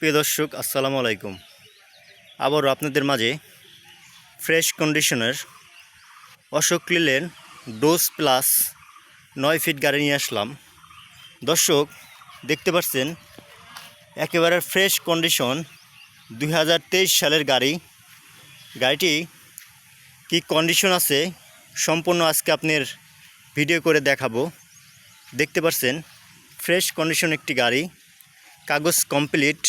প্রিয় দর্শক, আসসালামু আলাইকুম। আবারও আপনাদের মাঝে ফ্রেশ কন্ডিশনের অশোক লিলেন ডোজ প্লাস নয় ফিট গাড়ি নিয়ে আসলাম। দর্শক, দেখতে পাচ্ছেন, একেবারে ফ্রেশ কন্ডিশন দু হাজার তেইশ সালের গাড়ি। গাড়িটি কি কন্ডিশন আছে সম্পূর্ণ আজকে আপনার ভিডিও করে দেখাবো। দেখতে পাচ্ছেন, ফ্রেশ কন্ডিশন একটি গাড়ি। কাগজ কমপ্লিট,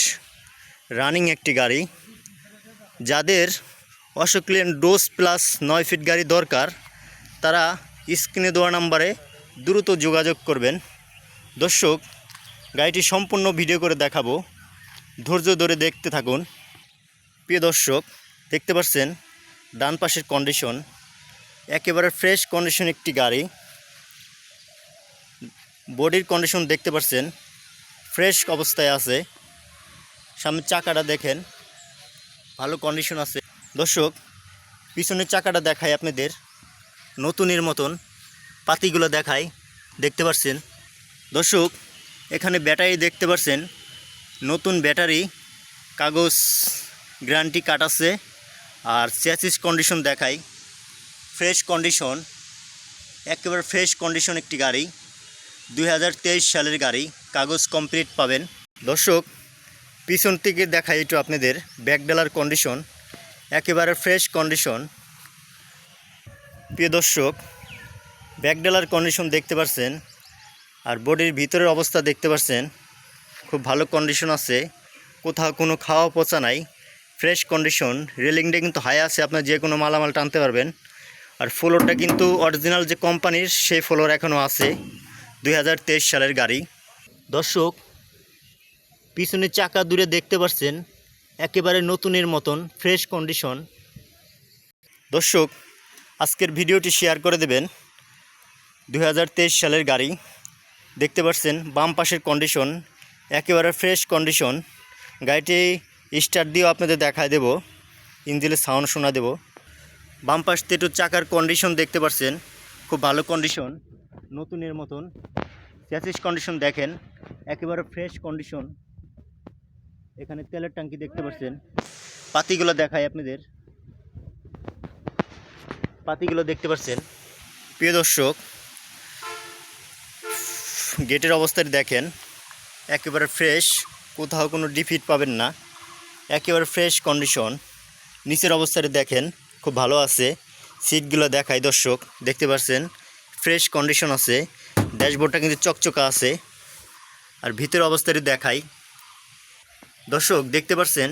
রানিং একটি গাড়ি, যাদের অশোক লেন ডোজ প্লাস নয় ফিট গাড়ি দরকার, তারা স্ক্রিনে দেওয়া নাম্বারে দ্রুত যোগাযোগ করবেন। দর্শক, গাড়িটি সম্পূর্ণ ভিডিও করে দেখাবো। ধৈর্য ধরে দেখতে থাকুন। প্রিয় দর্শক, দেখতে পাচ্ছেন ডান পাশের কন্ডিশন একেবারে ফ্রেশ কন্ডিশন একটি গাড়ি। বডির কন্ডিশন দেখতে পাচ্ছেন। ফ্রেশ অবস্থায় আছে। সামনের চাকাটা দেখেন। ভালো কন্ডিশন আছে। দর্শক, পিছনের চাকাটা দেখায় আপনাদের। নতুনের মতন পাতিগুলো দেখায় দেখতে পাচ্ছেন দর্শক, এখানে ব্যাটারি দেখতে পাচ্ছেন নতুন ব্যাটারি, কাগজ গ্যারান্টি কাটাচ্ছে আর চ্যাসিস কন্ডিশন দেখায় ফ্রেশ কন্ডিশন একেবারে ফ্রেশ কন্ডিশন একটি গাড়ি। দু হাজার তেইশ সালের গাড়ি। কাগজ কমপ্লিট পাবেন। দর্শক, পিছন থেকে দেখাই একটু আপনাদের ব্যাকডালার কন্ডিশন একেবারে ফ্রেশ কন্ডিশন প্রিয় দর্শক ব্যাকডালার কন্ডিশন দেখতে পাচ্ছেন আর বডির ভিতরের অবস্থা দেখতে পাচ্ছেন খুব ভালো কন্ডিশন আছে। কোথাও কোনো খাওয়া পচা নাই ফ্রেশ কন্ডিশন রেলিংটা কিন্তু হাই আছে, আপনার যে কোনো মালামাল টানতে পারবেন। আর ফ্লোরটা কিন্তু অরিজিনাল যে কোম্পানির সেই ফ্লোর এখনও আছে দু হাজার তেইশ সালের গাড়ি। দর্শক পিছনের চাকা দূরে দেখতে পাচ্ছেন, একেবারে নতুনের মতন ফ্রেশ কন্ডিশন দর্শক, আজকের ভিডিওটি শেয়ার করে দেবেন। দু হাজার তেইশ সালের গাড়ি, দেখতে পাচ্ছেন, বাম পাশের কন্ডিশন একেবারে ফ্রেশ কন্ডিশন গাড়িটি স্টার্ট দিয়েও আপনাদের দেখায় দেব, ইঞ্জিনের সাউন্ড শোনা দেব। বাম পাশ থেকে একটু চাকার কন্ডিশন দেখতে পাচ্ছেন, খুব ভালো কন্ডিশন নতুনের মতন। চ্যাসিস কন্ডিশন দেখেন একেবারে ফ্রেশ কন্ডিশন এখানে তেলের ট্যাঙ্কি দেখতে পাচ্ছেন। পাতিগুলো দেখায় আপনাদের। পাতিগুলো দেখতে পাচ্ছেন। প্রিয় দর্শক, গেটের অবস্থাটি দেখেন, একেবারে ফ্রেশ কোথাও কোনো ডিফিট পাবেন না। একেবারে ফ্রেশ কন্ডিশন নিচের অবস্থাটি দেখেন, খুব ভালো আছে। সিটগুলো দেখায় দর্শক, দেখতে পাচ্ছেন ফ্রেশ কন্ডিশন আছে। ড্যাশবোর্ডটা কিন্তু চকচকা আছে। আর ভিতরের অবস্থাটি দেখাই। দর্শক, দেখতে পাচ্ছেন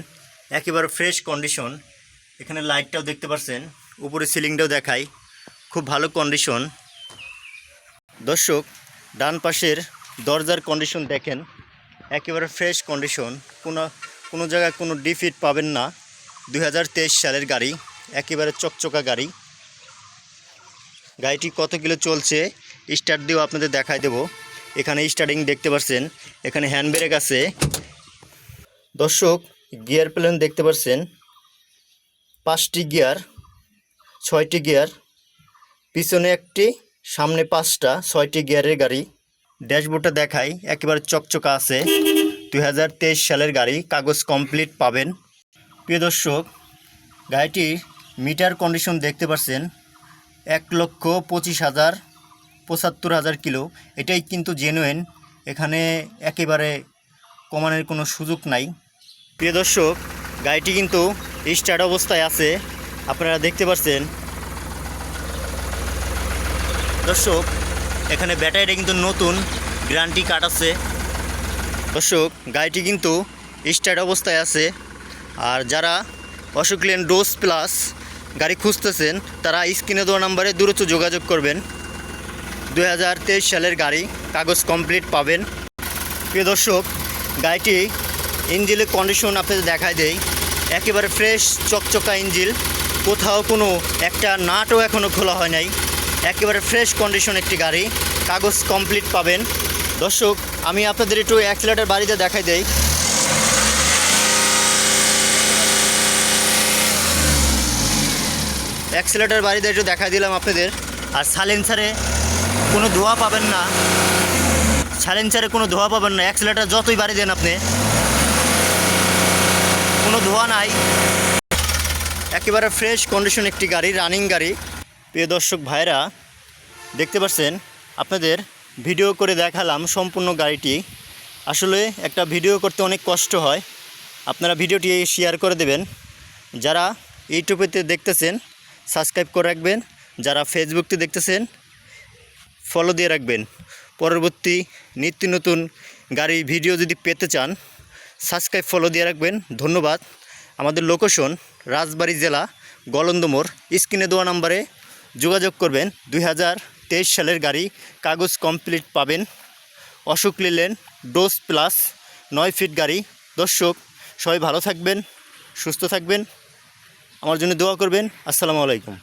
একেবারে ফ্রেশ কন্ডিশন এখানে লাইটটাও দেখতে পাচ্ছেন উপরে সিলিংটাও দেখাই। খুব ভালো কন্ডিশন দর্শক, ডান পাশের দরজার কন্ডিশন দেখেন, একেবারে ফ্রেশ কন্ডিশন কোনো কোনো জায়গায় কোনো ডিফিট পাবেন না। দু হাজার তেইশ সালের গাড়ি, একেবারে চকচকা গাড়ি। গাড়িটি কত কিলো চলছে স্টার্ট দিয়েও আপনাদের দেখাই দেব। এখানে স্টার্টিং দেখতে পাচ্ছেন এখানে হ্যান্ড ব্রেক আছে। দর্শক গিয়ার প্লেন দেখতে পাচ্ছেন পাঁচটি গিয়ার ছয়টি গিয়ার পিছনে একটি, সামনে পাঁচটা, ছয়টি গিয়ারের গাড়ি। ড্যাশবোর্ডটা দেখাই, একেবারে চকচকা আছে। দু হাজার তেইশ সালের গাড়ি, কাগজ কমপ্লিট পাবেন। প্রিয় দর্শক, গাড়িটির মিটার কন্ডিশন দেখতে পাচ্ছেন এক লক্ষ পঁচিশ হাজার পঁচাত্তর হাজার কিলো, এটাই কিন্তু জেনুয়েন এখানে একেবারে কমানোর কোনো সুযোগ নাই। প্রিয় দর্শক, গাড়িটি কিন্তু স্টার্ট অবস্থায় আছে, আপনারা দেখতে পাচ্ছেন দর্শক, এখানে ব্যাটারিটা কিন্তু নতুন, গ্যারান্টি কার্ড আছে। দর্শক, গাড়িটি কিন্তু স্টার্ট অবস্থায় আছে। আর যারা অশোক লেন ডোজ প্লাস গাড়ি খুঁজতেছেন, তারা স্ক্রিনে দেওয়া নাম্বারে দূরত্ব যোগাযোগ করবেন। দু হাজার তেইশ সালের গাড়ি কাগজ কমপ্লিট পাবেন। প্রিয় দর্শক, গাড়িটি ইঞ্জিলের কন্ডিশন আপনাদের দেখায় দেয় একেবারে ফ্রেশ চকচকা ইঞ্জিল। কোথাও কোনো একটা নাটও এখনও খোলা হয় নাই। একেবারে ফ্রেশ কন্ডিশন একটি গাড়ি, কাগজ কমপ্লিট পাবেন। দর্শক, আমি আপনাদের একটু অ্যাক্সিলেটার বাড়িতে দেখাই দেই। অ্যাক্সিলেটার বাড়িতে একটু দেখা দিলাম আপনাদের। আর সাইলেন্সারে কোনো ধোয়া পাবেন না। সাইলেন্সারে কোনো ধোয়া পাবেন না। অ্যাক্সিলেটার যতই বাড়ি দেন আপনি। কোনো ধোয়া নাই। একেবারে ফ্রেশ কন্ডিশন একটি গাড়ি রানিং গাড়ি। প্রিয় দর্শক ভাইরা দেখতে পাচ্ছেন, আপনাদের ভিডিও করে দেখালাম সম্পূর্ণ গাড়িটি। আসলে একটা ভিডিও করতে অনেক কষ্ট হয়। আপনারা ভিডিওটি শেয়ার করে দেবেন। যারা ইউটিউবেতে দেখতেছেন সাবস্ক্রাইব করে রাখবেন। যারা ফেসবুকতে দেখতেছেন ফলো দিয়ে রাখবেন। পরবর্তী নিত্য নতুন গাড়ি ভিডিও যদি পেতে চান সাবস্ক্রাইব ফলো দিয়ে রাখবেন। ধন্যবাদ। আমাদের লোকেশন রাজবাড়ী জেলা গলন্দমোর স্ক্রিনে দেওয়া নাম্বারে যোগাযোগ করবেন। দুই হাজার তেইশ সালের গাড়ি কাগজ কমপ্লিট পাবেন। অশোক লিলেন ডোজ প্লাস নয় ফিট গাড়ি। দর্শক, সবাই ভালো থাকবেন, সুস্থ থাকবেন। আমার জন্য দোয়া করবেন। আসসালামু আলাইকুম।